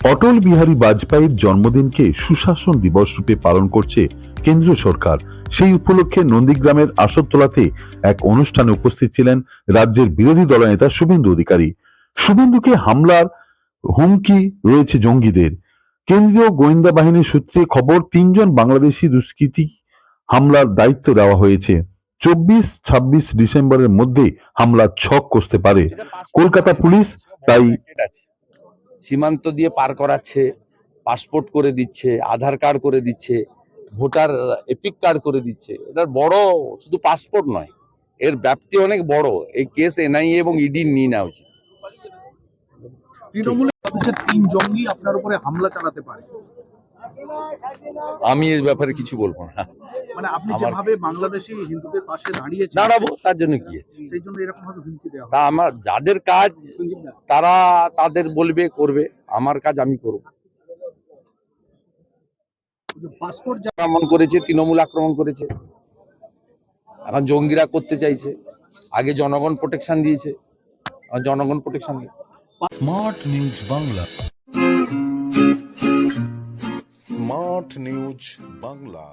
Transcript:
অটল বিহারী বাজপেয়ীর জন্মদিনকে সুশাসন দিবস রূপে পালন করছে কেন্দ্রীয় সরকার। সেই উপলক্ষে নন্দীগ্রামের আসরতলাতে এক অনুষ্ঠানে উপস্থিত ছিলেন রাজ্যের বিরোধী দলনেতা শুভেন্দু অধিকারী। শুভেন্দুকে হামলার হুমকি রয়েছে জঙ্গিদের। কেন্দ্রীয় গোয়েন্দা বাহিনীর সূত্রে খবর তিনজন বাংলাদেশি দুষ্কৃতী হামলার দায়িত্ব দেওয়া হয়েছে। চব্বিশ ছাব্বিশ ডিসেম্বরের মধ্যে হামলার ছক কষতে পারে। কলকাতা পুলিশ তাই সীমান্ত দিয়ে পার করাচ্ছে পাসপোর্ট করে দিচ্ছে আধার কার্ড করে দিচ্ছে ভোটার এপিক কার্ড করে দিচ্ছে। এটার বড় শুধু পাসপোর্ট নয় এর ব্যাপ্তি অনেক বড়। এই কেস এনআইএ এবং ইডি নিয়ে নেওয়া উচিত। তিন জঙ্গি আপনার উপরে হামলা চালাতে পারে। আমি এর ব্যাপারে কিছু বলব না। মানে আপনি যেভাবে বাংলাদেশি হিন্দুদের পাশে দাঁড়িয়েছেন দাঁড়াবো তার জন্য কি সেই জন্য এরকম ভাবে হুমকি দেওয়া তা আমার যাদের কাজ তারা তাদের বলবে করবে আমার কাজ আমি করব। পাসপোর্ট আক্রমণ করেছে তৃণমূল আক্রমণ করেছে। এখন জঙ্গিরা করতে চাইছে। আগে জনগণ প্রোটেকশন দিয়েছে। জনগণ protection smart news Bangla smart news Bangla